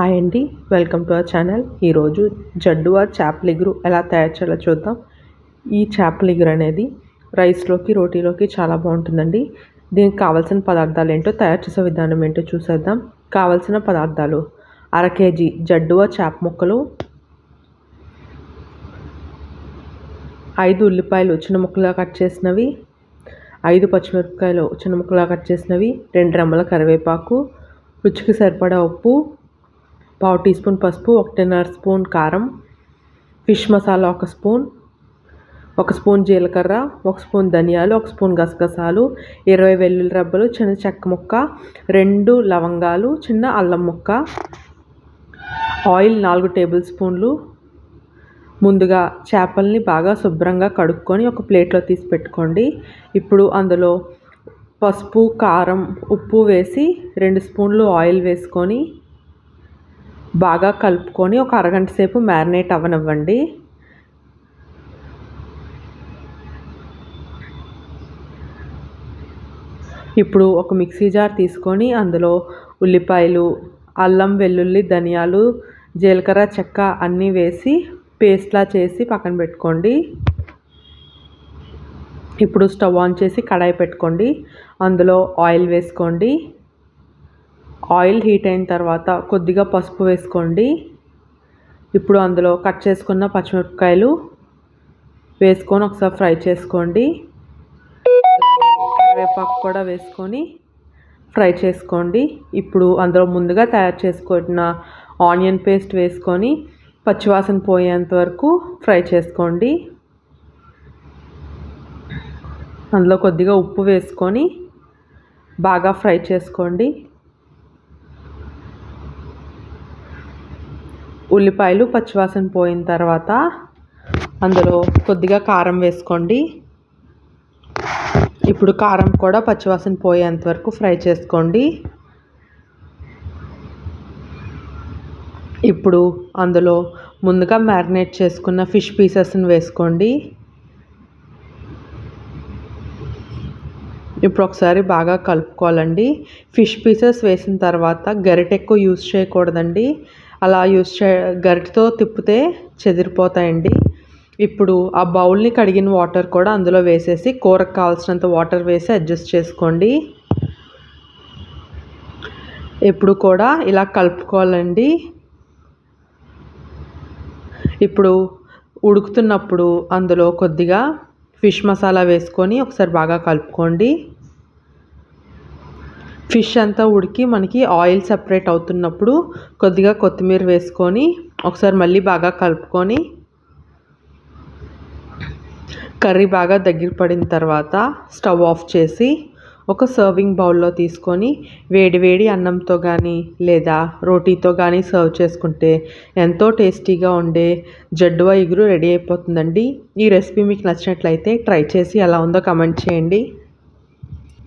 Hi అండి welcome to our channel ఈరోజు జడ్డువా చేపలిగురు ఎలా తయారు చేయాలో చూద్దాం. ఈ చేపలిగురు అనేది రైస్లోకి రోటీలోకి చాలా బాగుంటుందండి. దీనికి కావాల్సిన పదార్థాలు ఏంటో తయారు చేసే విధానం ఏంటో చూసేద్దాం. కావాల్సిన పదార్థాలు అర కేజీ జడ్డువా చేప ముక్కలు ఐదు ఉల్లిపాయలు చిన్న ముక్కలుగా కట్ చేసినవి ఐదు పచ్చిమిరపకాయలు చిన్న ముక్కలుగా కట్ చేసినవి రెండు రెమ్మల కరివేపాకు రుచికి సరిపడా ఉప్పు పావు టీ స్పూన్ పసుపు ఒకటిన్నర స్పూన్ కారం ఫిష్ మసాలా ఒక స్పూన్ ఒక స్పూన్ జీలకర్ర ఒక స్పూన్ ధనియాలు ఒక స్పూన్ గసగసాలు ఇరవై వెల్లుల్లి రబ్బలు చిన్న చెక్క ముక్క రెండు లవంగాలు చిన్న అల్లం ముక్క ఆయిల్ నాలుగు టేబుల్ స్పూన్లు. ముందుగా చేపల్ని బాగా శుభ్రంగా కడుక్కొని ఒక ప్లేట్లో తీసి పెట్టుకోండి. ఇప్పుడు అందులో పసుపు కారం ఉప్పు వేసి రెండు స్పూన్లు ఆయిల్ వేసుకొని బాగా కలుపుకొని ఒక అరగంట సేపు మ్యారినేట్ అవ్వనివ్వండి. ఇప్పుడు ఒక మిక్సీ జార్ తీసుకొని అందులో ఉల్లిపాయలు అల్లం వెల్లుల్లి ధనియాలు జీలకర్ర చెక్క అన్నీ వేసి పేస్ట్లా చేసి పక్కన పెట్టుకోండి. ఇప్పుడు స్టవ్ ఆన్ చేసి కడాయి పెట్టుకోండి. అందులో ఆయిల్ వేసుకోండి. ఆయిల్ హీట్ అయిన తర్వాత కొద్దిగా పసుపు వేసుకోండి. ఇప్పుడు అందులో కట్ చేసుకున్న పచ్చిమిరపకాయలు వేసుకొని ఒకసారి ఫ్రై చేసుకోండి. కరివేపాకు కూడా వేసుకొని ఫ్రై చేసుకోండి. ఇప్పుడు అందులో ముందుగా తయారు చేసుకున్న ఆనియన్ పేస్ట్ వేసుకొని పచ్చివాసన పోయేంత వరకు ఫ్రై చేసుకోండి. అందులో కొద్దిగా ఉప్పు వేసుకొని బాగా ఫ్రై చేసుకోండి. ఉల్లిపాయలు పచ్చివాసన పోయిన తర్వాత అందులో కొద్దిగా కారం వేసుకోండి. ఇప్పుడు కారం కూడా పచ్చివాసన పోయేంత వరకు ఫ్రై చేసుకోండి. ఇప్పుడు అందులో ముందుగా మ్యారినేట్ చేసుకున్న ఫిష్ పీసెస్ని వేసుకోండి. ఇప్పుడు ఒకసారి బాగా కలుపుకోవాలండి. ఫిష్ పీసెస్ వేసిన తర్వాత గరిటె ఎక్కువ యూజ్ చేయకూడదండి. అలా యూస్ చే గరిటతో తిప్పితే చెదిరిపోతాయండి. ఇప్పుడు ఆ బౌల్ని కడిగిన వాటర్ కూడా అందులో వేసేసి కూరకు కావాల్సినంత వాటర్ వేసి అడ్జస్ట్ చేసుకోండి. ఎప్పుడు కూడా ఇలా కలుపుకోవాలండి. ఇప్పుడు ఉడుకుతున్నప్పుడు అందులో కొద్దిగా ఫిష్ మసాలా వేసుకొని ఒకసారి బాగా కలుపుకోండి. ఫిష్ అంతా ఉడికి మనకి ఆయిల్ సపరేట్ అవుతున్నప్పుడు కొద్దిగా కొత్తిమీర వేసుకొని ఒకసారి మళ్ళీ బాగా కలుపుకొని కర్రీ బాగా దగ్గర పడిన తర్వాత స్టవ్ ఆఫ్ చేసి ఒక సర్వింగ్ బౌల్లో తీసుకొని వేడివేడి అన్నంతో కానీ లేదా రోటీతో కానీ సర్వ్ చేసుకుంటే ఎంతో టేస్టీగా ఉండే జడ్డువ ఇగురు రెడీ అయిపోతుందండి. ఈ రెసిపీ మీకు నచ్చినట్లయితే ట్రై చేసి ఎలా ఉందో కమెంట్ చేయండి.